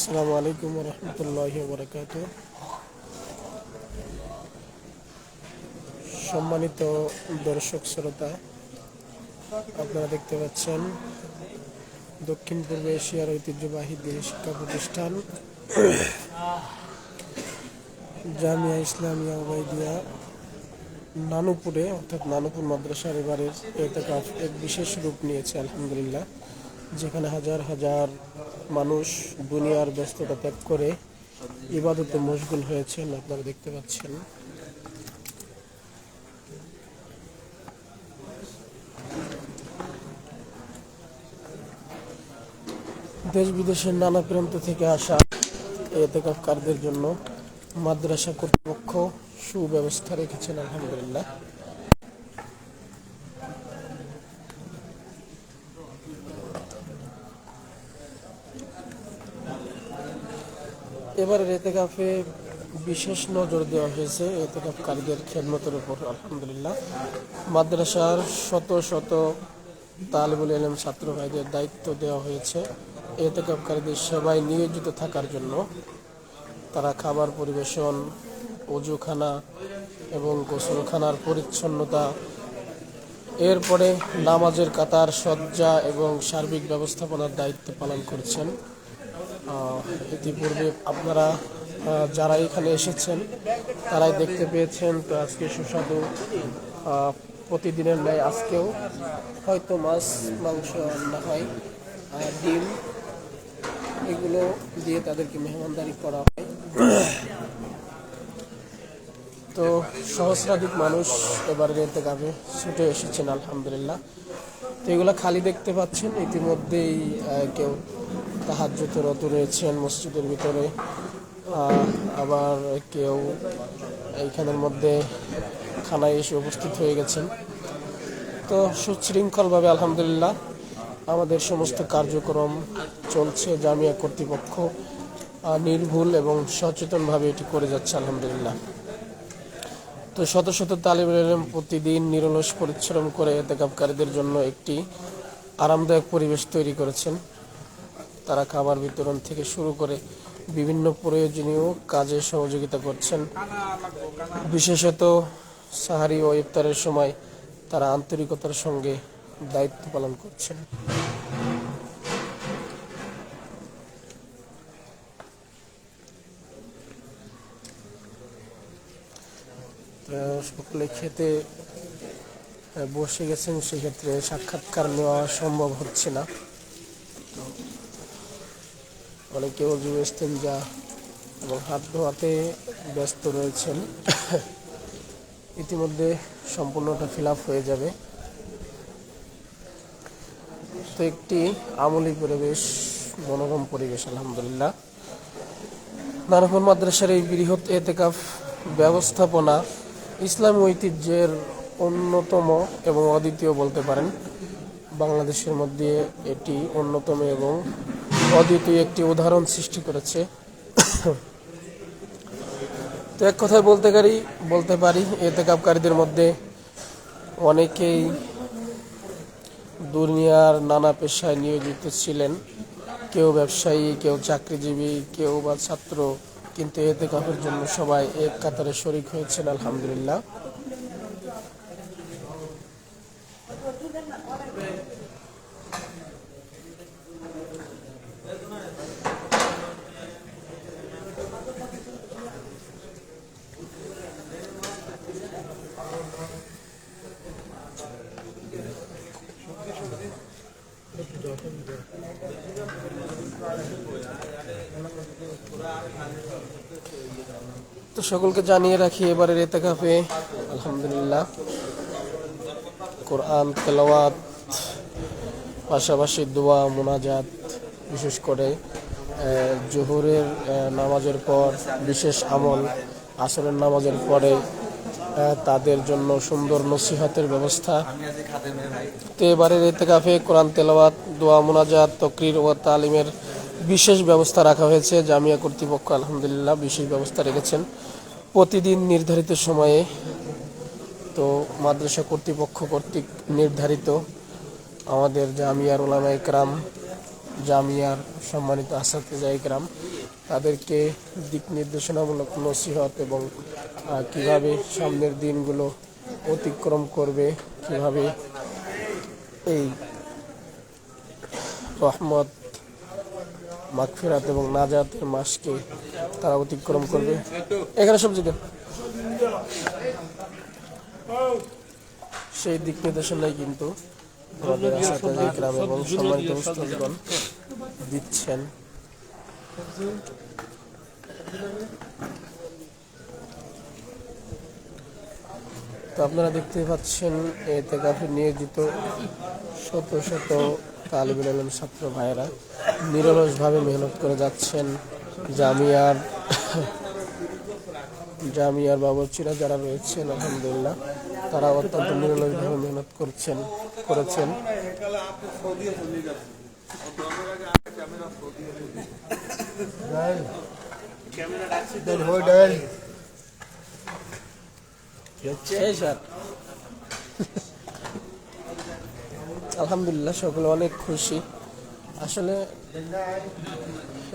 আসসালামু আলাইকুম রহমতুল্লাহ বরকাত সম্মানিত দর্শক শ্রোতা, আপনারা দেখতে পাচ্ছেন দক্ষিণ পূর্ব এশিয়ার ঐতিহ্যবাহী দিনী শিক্ষা প্রতিষ্ঠান জামিয়া ইসলামিয়া নানুপুরে, অর্থাৎ নানুপুর মাদ্রাসার এবারের এতেকাফ এক বিশেষ রূপ নিয়েছে, আলহামদুলিল্লাহ। যেখানে হাজার হাজার মানুষ দুনিয়ার ব্যস্ততা ত্যাগ করে ইবাদতে মশগুল হয়েছেন, আপনারা দেখতে পাচ্ছেন। দেশ বিদেশের নানা প্রান্ত থেকে আসা এতেকাফকারদের জন্য মাদ্রাসা কর্তৃপক্ষ সুব্যবস্থা রেখেছেন, আলহামদুলিল্লাহ। এবারের এতেকাফে বিশেষ নজর দেওয়া হয়েছে এতেকাফকারীদের খেদমতের উপর, আলহামদুলিল্লাহ। মাদ্রাসার শত শত তালিবুল এলম ছাত্র ভাইদের দায়িত্ব দেওয়া হয়েছে এতেকাফকারীদের সেবায় নিয়োজিত থাকার জন্য। তারা খাবার পরিবেশন, অজুখানা এবং গোসলখানার পরিচ্ছন্নতা, এরপরে নামাজের কাতার সজ্জা এবং সার্বিক ব্যবস্থাপনার দায়িত্ব পালন করছেন। ইতিপূর্বে আপনারা যারা এখানে এসেছেন, তারাই দেখতে পেয়েছেন তো আজকে সুস্বাদু প্রতিদিনের ন্যায় আজকেও হয়তো মাছ, মাংস রান্না হয়, আর ডিম, এগুলো দিয়ে তাদেরকে মেহমানদারি করা হয়। তো সহস্রাধিক মানুষ এবারে রেতে গাবে ছুটে এসেছেন, আলহামদুলিল্লাহ। তো এগুলো খালি দেখতে পাচ্ছেন, ইতিমধ্যেই কেউ তাহাজ্জুতরত রয়েছেন মসজিদের ভিতরে। আবার কেউ এইখানের মধ্যে খানায় এসে উপস্থিত হয়ে গেছেন। তো সুশৃঙ্খলভাবে আলহামদুলিল্লাহ আমাদের সমস্ত কার্যক্রম চলছে জামিয়া কর্তৃপক্ষ। নির্ভুল এবং সচেতনভাবে এটি করে যাচ্ছে আলহামদুলিল্লাহ। তো শত শত তালিব প্রতিদিন নিরলস পরিশ্রম করে এতেকাবকারীদের জন্য একটি আরামদায়ক পরিবেশ তৈরি করেছেন। তারা খাবার বিতরণ থেকে শুরু করে বিভিন্ন প্রয়োজনীয় কাজে সহযোগিতা করছেন। বিশেষত সাহারি ও ইফতারের সময় তারা আন্তরিকতার সঙ্গে দায়িত্ব পালন করছেন। সকলে খেতে বসে গেছেন, সেক্ষেত্রে সাক্ষাৎকার নেওয়া সম্ভব হচ্ছে না। অনেকে অজু যা এবং হাত ধোয়াতে ব্যস্ত রয়েছেন। ইতিমধ্যে সম্পূর্ণটা ফিল হয়ে যাবে। তো একটি আমলি পরিবেশ, মনোরম পরিবেশ, আলহামদুলিল্লাহ। নারফল মাদ্রাসার এই বৃহৎ এতেকাফ ব্যবস্থাপনা ইসলাম ঐতিহ্যের অন্যতম এবং অদ্বিতীয় বলতে পারেন। বাংলাদেশের মধ্যে এটি অন্যতম এবং অদ্বিতীয় একটি উদাহরণ সৃষ্টি করেছে। তো এক কথায় বলতে পারি বলতে পারি এতেকাবকারীদের মধ্যে অনেকেই দুনিয়ার নানা পেশায় নিয়োজিত ছিলেন। কেউ ব্যবসায়ী, কেউ চাকরিজীবী, কেউ বা ছাত্র, কিন্তু এতে কাপের জন্য সবাই এক কাতারে শরিক হয়েছেন, আলহামদুলিল্লাহ। তো সকলকে জানিয়ে রাখি, এবারের এতেকাফে, আলহামদুলিল্লাহ, কোরআন, তেলাওয়াত, পাশাপাশি দোয়া, মোনাজাত, বিশেষ করে জোহরের নামাজের পর বিশেষ আমল, আসরের নামাজের পরে তাদের জন্য সুন্দর নসিহতের ব্যবস্থা। তো এবারের এতেকাফে কোরআন তেলাওয়াত, দোয়া, মোনাজাত, তকরির ও তালিমের বিশেষ ব্যবস্থা রাখা হয়েছে। জামিয়া কর্তৃপক্ষ আলহামদুলিল্লাহ বিশেষ ব্যবস্থা রেখেছেন। প্রতিদিন নির্ধারিত সময়ে তো মাদ্রাসা কর্তৃপক্ষ কর্তৃক নির্ধারিত আমাদের জামিয়ার ওলামা ইকরাম জামিয়ার সম্মানিত আসাতে গ্রাম তাদেরকে দিক নির্দেশনামূলক নসিহত এবং কীভাবে সামনের দিনগুলো অতিক্রম করবে, কীভাবে এই রহমত, মাগফিরাত এবং নাজাতের মাসকে তারা অতিক্রম করবে? এখানে সবজি দেন সেই দিক নির্দেশনাই কিন্তু গ্রাম এবং সম্মানিত দিচ্ছেন। তো আপনারা দেখতে পাচ্ছেন, এতে কাফে নিয়োজিত শত শত তালিবুল আলম ছাত্র ভাইয়েরা। নিরলসভাবে মেহনত করে যাচ্ছেন জামিয়ার জামিয়ার বাবরচিরা যারা রয়েছেন, আলহামদুলিল্লাহ, তারা অত্যন্ত নিরলসভাবে মেহনত করছেন, করেছেন। Then আলহামদুলিল্লাহ, সকলে অনেক খুশি। আসলে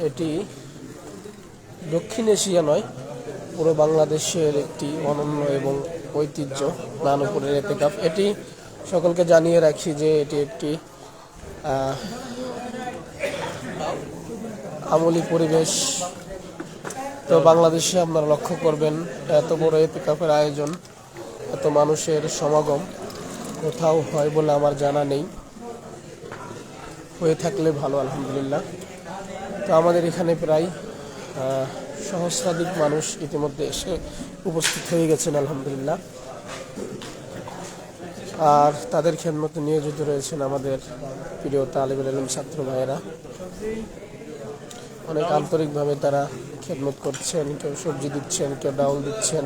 এটি দক্ষিণ এশিয়া নয়, পুরো বাংলাদেশের একটি অনন্য এবং ঐতিহ্য নানুপুরের এতেকাপ এটি সকলকে জানিয়ে রাখি যে এটি একটি আমলি পরিবেশ। তো বাংলাদেশে আপনারা লক্ষ্য করবেন, এত বড় এতেকাফের আয়োজন। মানুষের সমাগম কোথাও হয় বলে আমার জানা নেই। হয়ে থাকলে ভালো, আলহামদুলিল্লাহ। তো আমাদের এখানে প্রায় সহস্রাধিক মানুষ ইতিমধ্যে এসে উপস্থিত হয়ে গেছেন, আলহামদুলিল্লাহ। আর তাদের খেদমতে নিয়োজিত রয়েছেন আমাদের প্রিয় তালিবুল আলম ছাত্র ভাইয়েরা। অনেক আন্তরিকভাবে তারা খেদমত করছেন, কেউ সবজি দিচ্ছেন, কেউ ডাউল দিচ্ছেন।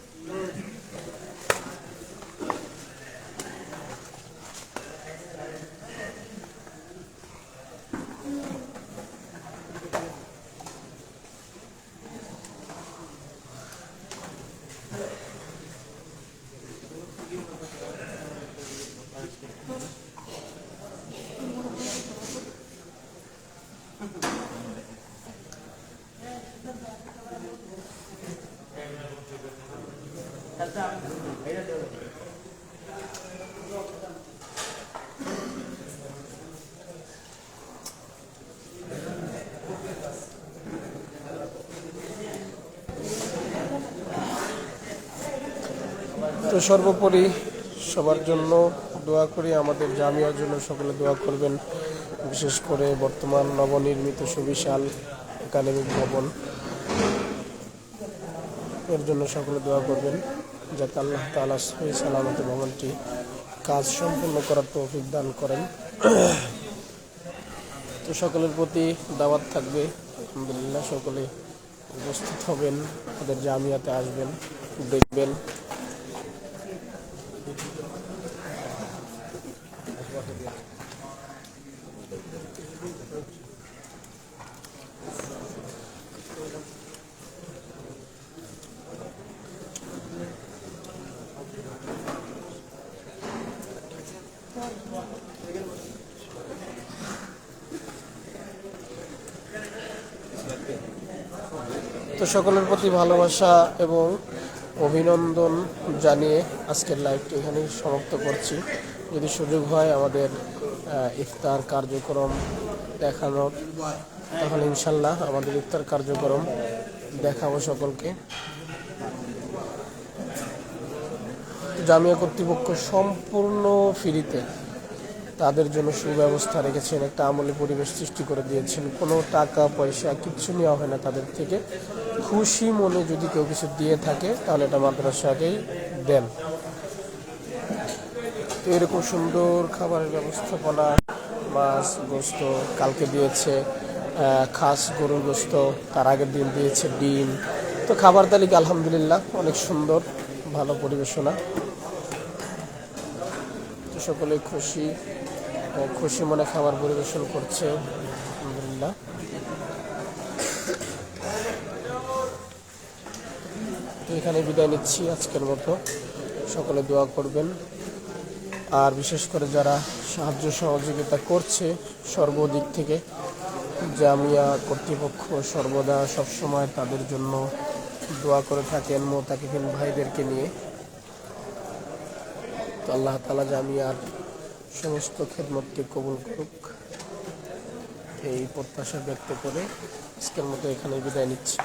তো সর্বোপরি সবার জন্য দোয়া করি, আমাদের জামিয়ার জন্য সকলে দোয়া করবেন, বিশেষ করে বর্তমান নবনির্মিত সুবিশাল একাডেমিক ভবন। এর জন্য সকলে দোয়া করবেন, যাতে আল্লাহ তালা সহি সালামত ভবনটি কাজ সম্পূর্ণ করার তৌফিক দান করেন। তো সকলের প্রতি দাওয়াত থাকবে, আলহামদুলিল্লাহ, সকলে উপস্থিত হবেন, তাদের জামিয়াতে আসবেন, দেখবেন। তো সকলের প্রতি ভালোবাসা এবং অভিনন্দন জানিয়ে আজকের লাইভটি এখানেই সমাপ্ত করছি। যদি সুযোগ হয় আমাদের ইফতার কার্যক্রম দেখানোর, তাহলে ইনশাল্লাহ আমাদের ইফতার কার্যক্রম দেখাবো সকলকে। জামিয়া কর্তৃপক্ষ সম্পূর্ণ ফ্রিতে তাদের জন্য সুব্যবস্থা রেখেছেন, একটা আমলি পরিবেশ সৃষ্টি করে দিয়েছেন। কোনো টাকা, পয়সা কিচ্ছু নেওয়া হয় না তাদের থেকে। খুশি মনে যদি কেউ কিছু দিয়ে থাকে, তাহলে এটা মাদ্রাসাকেই দেন। তো এরকম সুন্দর খাবারের ব্যবস্থাপনা, মাছ, গোস্ত কালকে দিয়েছে খাস গরুর গোস্ত, তার আগের দিন দিয়েছে ডিম। তো খাবার তালিকা, আলহামদুলিল্লাহ, অনেক সুন্দর, ভালো পরিবেশনা। সকলে খুশি। খুশি মনে খাবার পরিবেশন করছে। আলহামদুলিল্লাহ। এখানে বিদায় নিচ্ছি আজকের মতো। সকলে দোয়া করবেন। আর বিশেষ করে যারা সাহায্য সহযোগিতা করছে সর্বদিক থেকে, জামিয়া কর্তৃপক্ষ সর্বদা সবসময় তাদের জন্য দোয়া করে থাকেন মোতাকিফিন ভাইদেরকে নিয়ে। আল্লাহ তালা জামিয়ার সমস্ত খেদমতকে কবুল করুক, এই প্রত্যাশা ব্যক্ত করে আজকের মতো এখানে বিদায় নিচ্ছি।